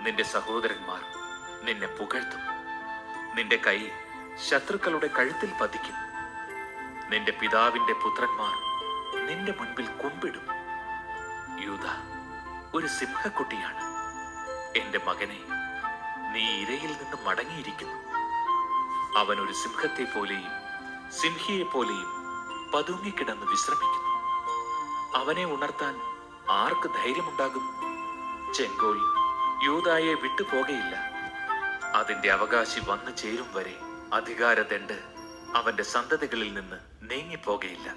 നിന്റെ സഹോദരന്മാർ നിന്നെ പുകഴ്ത്തും. നിന്റെ കൈ ശത്രുക്കളുടെ കഴുത്തിൽ പതിക്കും. നിന്റെ പിതാവിന്റെ പുത്രന്മാർ നിന്റെ മുൻപിൽ കുമ്പിടും. യൂത ഒരു സിംഹക്കുട്ടിയാണ്. എന്റെ മകനെ നീ ഇരയിൽ നിന്ന് മടങ്ങിയിരിക്കുന്നു. അവൻ ഒരു സിംഹത്തെ പോലെയും സിംഹിയെ പോലെയും പതുങ്ങിക്കിടന്ന് വിശ്രമിക്കുന്നു. അവനെ ഉണർത്താൻ ആർക്ക് ധൈര്യമുണ്ടാകും? ചെങ്കോൽ യൂതായെ വിട്ടുപോകയില്ല. അതിന്റെ അവകാശി വന്നു ചേരും വരെ അധികാരദണ്ഡ് അവന്റെ സന്തതികളിൽ നിന്ന് നീങ്ങിപ്പോകയില്ല.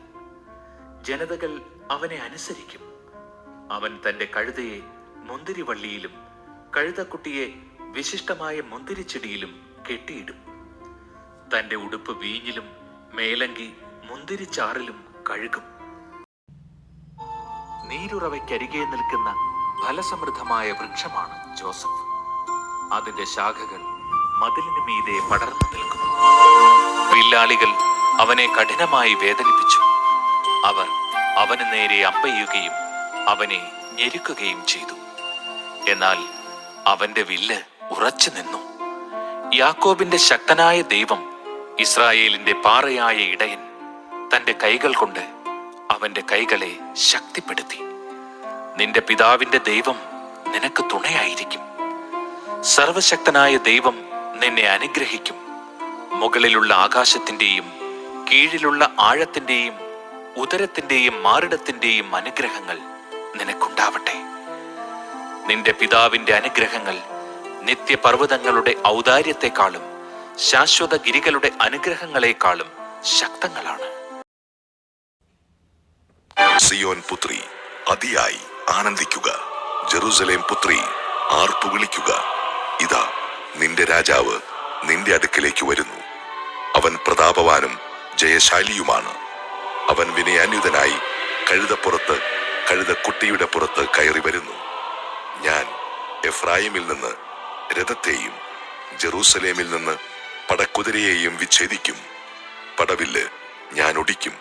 ജനതകൾ അവനെ അനുസരിക്കും. അവൻ തന്റെ കഴുതയെ മുന്തിരിവള്ളിയിലും കഴുതക്കുട്ടിയെ വിശിഷ്ടമായ മുന്തിരിച്ചെടിയിലും കെട്ടിയിടും. തന്റെ ഉടുപ്പ് വീഞ്ഞിലും മേലങ്കി മുന്തിരിച്ചാറിലും കഴുകും. നീരുറവയ്ക്കരികെ നിൽക്കുന്ന ഫലസമൃദ്ധമായ വൃക്ഷമാണ് ജോസഫ്. അതിന്റെ ശാഖകൾ മതിലിനു മീതെ പടർന്നു നിൽക്കുന്നു. വില്ലാളികൾ അവനെ കഠിനമായി വേദനിപ്പിച്ചു. അവർ അവന് നേരെ അമ്പെയ്യുകയും അവനെ ഞെരുക്കുകയും ചെയ്തു. എന്നാൽ അവന്റെ വില്ല് ഉറച്ചു നിന്നു. യാക്കോബിന്റെ ശക്തനായ ദൈവം ഇസ്രായേലിന്റെ പാറയായ ഇടയൻ തന്റെ കൈകൾ കൊണ്ട് അവന്റെ കൈകളെ ശക്തിപ്പെടുത്തി. നിന്റെ പിതാവിന്റെ ദൈവം നിനക്ക് തുണയായിരിക്കും. സർവശക്തനായ ദൈവം നിന്നെ അനുഗ്രഹിക്കും. മുകളിലുള്ള ആകാശത്തിന്റെയും കീഴിലുള്ള ആഴത്തിന്റെയും ഉദരത്തിന്റെയും മാറിടത്തിന്റെയും അനുഗ്രഹങ്ങൾ നിനക്കുണ്ടാവട്ടെ. നിന്റെ പിതാവിന്റെ അനുഗ്രഹങ്ങൾ നിത്യപർവതങ്ങളുടെ ഔദാര്യത്തെക്കാളും ശാശ്വത ഗിരികളുടെ അനുഗ്രഹങ്ങളെക്കാളും ശക്തങ്ങളാണ്. സിയോൻ പുത്രി അതിയായി. ആനന്ദിക്കുക. ജെറൂസലേം പുത്രി ആർപ്പു വിളിക്കുക. ഇതാ നിന്റെ രാജാവ് നിന്റെ അടുക്കലേക്ക് വരുന്നു. അവൻ പ്രതാപവാനും ജയശാലിയുമാണ്. അവൻ വിനയാന്യുതനായി കഴുതപ്പുറത്ത് കഴുതക്കുട്ടിയുടെ പുറത്ത് കയറി വരുന്നു. ഞാൻ എഫ്രായിമിൽ നിന്ന് രഥത്തെയും ജെറൂസലേമിൽ നിന്ന് പടക്കുതിരയെയും വിച്ഛേദിക്കും. പടവില്ല് ഞാൻ ഒടിക്കും.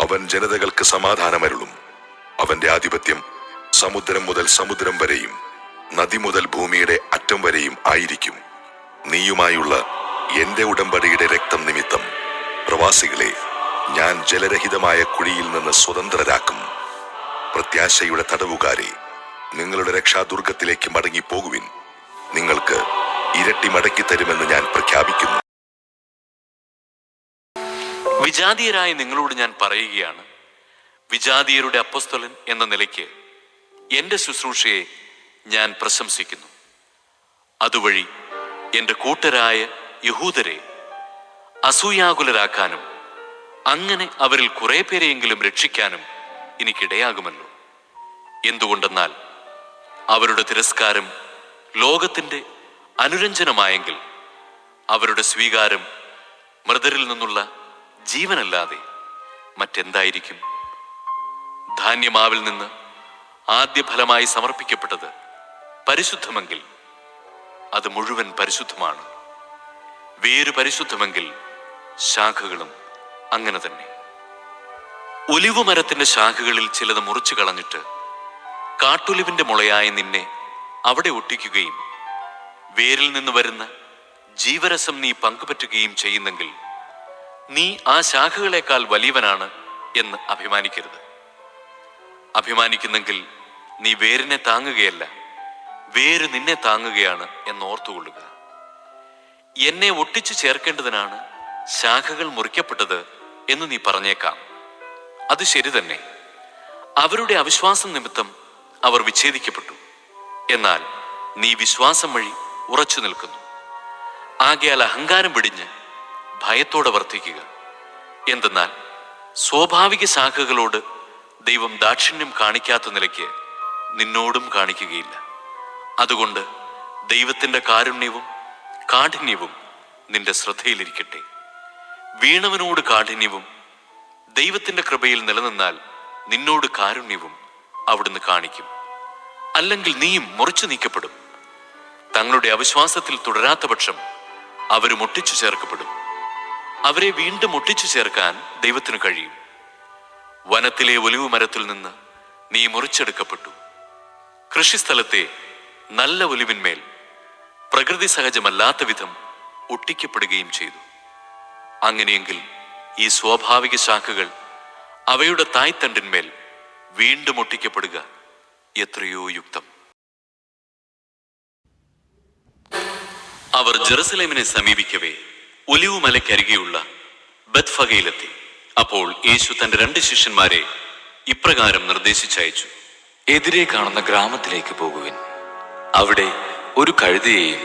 അവൻ ജനതകൾക്ക് സമാധാനമരുളും. അവന്റെ ആധിപത്യം സമുദ്രം മുതൽ സമുദ്രം വരെയും നദി മുതൽ ഭൂമിയുടെ അറ്റം വരെയും ആയിരിക്കും. നീയുമായുള്ള എന്റെ ഉടമ്പടിയുടെ രക്തം നിമിത്തം. പ്രവാസികളെ ഞാൻ ജലരഹിതമായ കുഴിയിൽ നിന്ന് സ്വതന്ത്രരാക്കും. പ്രത്യാശയുടെ തടവുകാരെ നിങ്ങളുടെ രക്ഷാദുർഗത്തിലേക്ക് മടങ്ങിപ്പോകുവിൻ. നിങ്ങൾക്ക് ഇരട്ടി മടക്കി തരുമെന്ന് ഞാൻ പ്രഖ്യാപിക്കുന്നു. വിജാതീയരായ നിങ്ങളോട് ഞാൻ പറയുകയാണ് വിജാതീയരുടെ അപ്പസ്തലൻ എന്ന നിലയ്ക്ക് എന്റെ ശുശ്രൂഷയെ ഞാൻ പ്രശംസിക്കുന്നു. അതുവഴി എന്റെ കൂട്ടരായ യഹൂദരെ അസൂയാകുലരാക്കാനും അങ്ങനെ അവരിൽ കുറെ പേരെയെങ്കിലും രക്ഷിക്കാനും എനിക്കിടയാകുമല്ലോ. എന്തുകൊണ്ടെന്നാൽ അവരുടെ തിരസ്കാരം ലോകത്തിന്റെ അനുരഞ്ജനമായെങ്കിൽ അവരുടെ സ്വീകാരം മൃതരിൽ നിന്നുള്ള ജീവനല്ലാതെ മറ്റെന്തായിരിക്കും? ധാന്യമാവിൽ നിന്ന് ആദ്യ ഫലമായി സമർപ്പിക്കപ്പെട്ടത് പരിശുദ്ധമെങ്കിൽ അത് മുഴുവൻ പരിശുദ്ധമാണ്. വേര് പരിശുദ്ധമെങ്കിൽ ശാഖകളും അങ്ങനെ തന്നെ. ഒലിവുമരത്തിന്റെ ശാഖകളിൽ ചിലത് മുറിച്ചു കളഞ്ഞിട്ട് കാട്ടൊലിവിന്റെ മുളയായ നിന്നെ അവിടെ ഒട്ടിക്കുകയും വേരിൽ നിന്ന് വരുന്ന ജീവരസം നീ പങ്കുപറ്റുകയും ചെയ്യുന്നെങ്കിൽ നീ ആ ശാഖകളെക്കാൾ വലിയവനാണ് എന്ന് അഭിമാനിക്കരുത്. അഭിമാനിക്കുന്നെങ്കിൽ നീ വേരിനെ താങ്ങുകയല്ല വേര് നിന്നെ താങ്ങുകയാണ് എന്ന് ഓർത്തുകൊള്ളുക എന്നെ ഒട്ടിച്ചു ചേർക്കേണ്ടതിനാണ് ശാഖകൾ മുറിക്കപ്പെട്ടത് എന്ന് നീ പറഞ്ഞേക്കാം. അത് ശരി തന്നെ. അവരുടെ അവിശ്വാസം നിമിത്തം അവർ വിച്ഛേദിക്കപ്പെട്ടു. എന്നാൽ നീ വിശ്വാസം വഴി ഉറച്ചു നിൽക്കുന്നു. ആകയാൽ അഹങ്കാരം പിടിഞ്ഞ് ഭയത്തോടെ വർദ്ധിക്കുക എന്തെന്നാൽ സ്വാഭാവിക ശാഖകളോട് ദൈവം ദാക്ഷിണ്യം കാണിക്കാത്ത നിലയ്ക്ക് നിന്നോടും കാണിക്കുകയില്ല. അതുകൊണ്ട് ദൈവത്തിന്റെ കാരുണ്യവും കാഠിന്യവും നിന്റെ ശ്രദ്ധയിലിരിക്കട്ടെ. വീണവനോട് കാഠിന്യവും ദൈവത്തിന്റെ കൃപയിൽ നിലനിന്നാൽ നിന്നോട് കാരുണ്യവും അവിടുന്ന് കാണിക്കും. അല്ലെങ്കിൽ നീയും മുറിച്ചു നീക്കപ്പെടും. തങ്ങളുടെ അവിശ്വാസത്തിൽ തുടരാത്ത പക്ഷം അവരും ഒട്ടിച്ചു ചേർക്കപ്പെടും. അവരെ വീണ്ടും ഒട്ടിച്ചു ചേർക്കാൻ ദൈവത്തിന് കഴിയും. വനത്തിലെ ഒലിവ് മരത്തിൽ നിന്ന് നീ മുറിച്ചെടുക്കപ്പെട്ടു. കൃഷിസ്ഥലത്തെ നല്ല ഒലിവിന്മേൽ പ്രകൃതി സഹജമല്ലാത്ത വിധം ഒട്ടിക്കപ്പെടുകയും ചെയ്തു. അങ്ങനെയെങ്കിൽ ഈ സ്വാഭാവിക ശാഖകൾ അവയുടെ തായ്തണ്ടിന്മേൽ വീണ്ടും ഒട്ടിക്കപ്പെടുക എത്രയോ യുക്തം. അവർ ജെറുസലേമിനെ സമീപിക്കവേ ഒലിവുമലയ്ക്കരികെയുള്ള ബത്ഫഗയിലെത്തി. അപ്പോൾ യേശു തന്റെ രണ്ട് ശിഷ്യന്മാരെ ഇപ്രകാരം നിർദ്ദേശിച്ചയച്ചു. എതിരെ കാണുന്ന ഗ്രാമത്തിലേക്ക് പോകുവിൻ. അവിടെ ഒരു കഴുതയെയും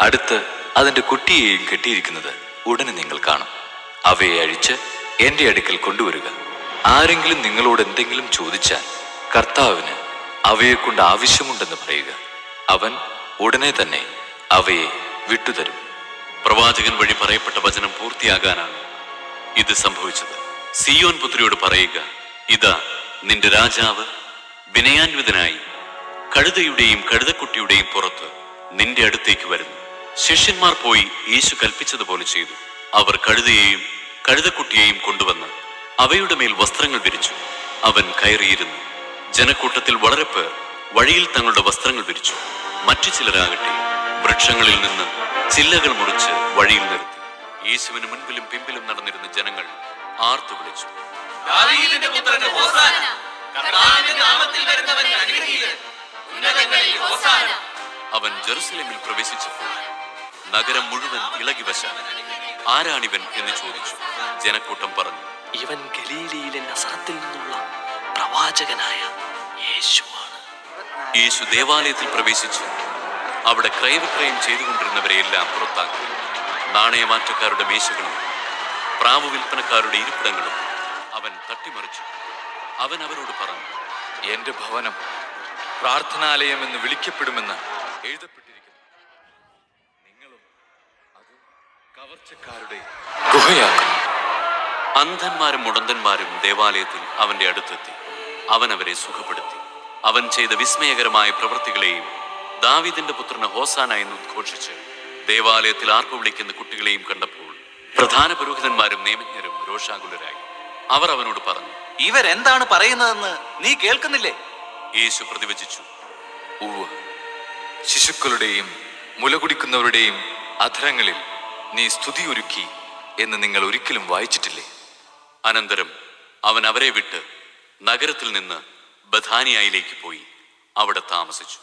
അടുത്ത് അതിന്റെ കുട്ടിയെയും കെട്ടിയിരിക്കുന്നത് ഉടനെ നിങ്ങൾ കാണും. അവയെ അഴിച്ച് എന്റെ അടുക്കൽ കൊണ്ടുവരിക. ആരെങ്കിലും നിങ്ങളോട് എന്തെങ്കിലും ചോദിച്ചാൽ കർത്താവിന് അവയെ കൊണ്ട് ആവശ്യമുണ്ടെന്ന് പറയുക. അവൻ ഉടനെ തന്നെ അവയെ വിട്ടുതരും. പ്രവാചകൻ വഴി പറയപ്പെട്ട വചനം പൂർത്തിയാകാനാണ്. ഇത് സംഭവിച്ചത്. സിയോൻ പുത്രിയോട് പറയുക ഇതാ നിന്റെ രാജാവ് വിനയാൻവിതനായി കഴുതയുടെയും കഴുതക്കുട്ടിയുടെയും പുറത്ത് നിന്റെ അടുത്തേക്ക് വരുന്നു. ശിഷ്യന്മാർ പോയി യേശു കൽപ്പിച്ചതുപോലെ ചെയ്തു. അവർ കഴുതയെയും കഴുതക്കുട്ടിയെയും കൊണ്ടുവന്ന് അവയുടെ മേൽ വസ്ത്രങ്ങൾ വിരിച്ചു. അവൻ കയറിയിരുന്നു. ജനക്കൂട്ടത്തിൽ വളരെ പേർ വഴിയിൽ തങ്ങളുടെ വസ്ത്രങ്ങൾ വിരിച്ചു. മറ്റു ചിലരാകട്ടെ വൃക്ഷങ്ങളിൽ നിന്ന് ചില്ലകൾ മുറിച്ച് വഴിയിൽ നിർത്തി. യേശുവിന് മുൻപിലും പിമ്പിലും നടന്നിരുന്ന ജനങ്ങൾ ആർത്തു വിളിച്ചു. ദാവീദിന്റെ പുത്രന് ഹോസാന കർത്താവിന്റെ നാമത്തിൽ വരുന്നവൻ അനുഗ്രഹീതൻ ഉന്നതങ്ങളിൽ ഹോസാന. അവൻ ജെറുസലേമിൽ പ്രവേശിച്ചപ്പോൾ നഗരം മുഴുവൻ ഇളകി വശാൻ ആരാണിവൻ എന്ന് ചോദിച്ചു. ജനക്കൂട്ടം പറഞ്ഞു ഇവൻ ഗലീലയിലെ നസറത്തിൽ നിന്നുള്ള പ്രവാചകനായ യേശുവാണ്. യേശു ദേവാലയത്തിൽ പ്രവേശിച്ചു. അവിടെ ക്രയവിക്രയം ചെയ്തുകൊണ്ടിരുന്നവരെയെല്ലാം പുറത്താക്കി. നാണയമാറ്റക്കാരുടെ മേശകളും പ്രാവ് വിൽപ്പനക്കാരുടെ ഇരിപ്പിടങ്ങളും അവൻ തട്ടിമറിച്ചു. അവൻ അവരോട് പറഞ്ഞു എന്റെ ഭവനം പ്രാർത്ഥനാലയം എന്ന് വിളിക്കപ്പെടുമെന്ന് എഴുതപ്പെട്ടിരിക്കുന്നു. നിങ്ങളും അത് കവർച്ചക്കാരുടെ ഗുഹയാക്കുന്നു. അന്ധന്മാരും മുടന്തന്മാരും ദേവാലയത്തിൽ അവന്റെ അടുത്തെത്തി. അവൻ അവരെ സുഖപ്പെടുത്തി. അവൻ ചെയ്ത വിസ്മയകരമായ പ്രവൃത്തികളെയും ദാവിദിന്റെ പുത്രന് ഹോസാന എന്ന് ഉദ്ഘോഷിച്ച് ദേവാലയത്തിൽ ആർപ്പ് വിളിക്കുന്ന കുട്ടികളെയും കണ്ടപ്പോൾ പ്രധാന പുരോഹിതന്മാരും നിയമജ്ഞരും രോഷാകുലരായി. അവർ അവനോട് പറഞ്ഞു ഇവരെന്താണ് പറയുന്നതെന്ന് നീ കേൾക്കുന്നില്ലേ? യേശു പ്രതിവചിച്ചു ഉവ് ശിശുക്കളുടെയും മുലകുടിക്കുന്നവരുടെയും അധരങ്ങളിൽ നീ സ്തുതി ഒരുക്കി എന്ന് നിങ്ങൾ ഒരിക്കലും വായിച്ചിട്ടില്ലേ? അനന്തരം അവൻ അവരെ വിട്ട് നഗരത്തിൽ നിന്ന് ബഥാനിയായിലേക്ക് പോയി അവിടെ താമസിച്ചു.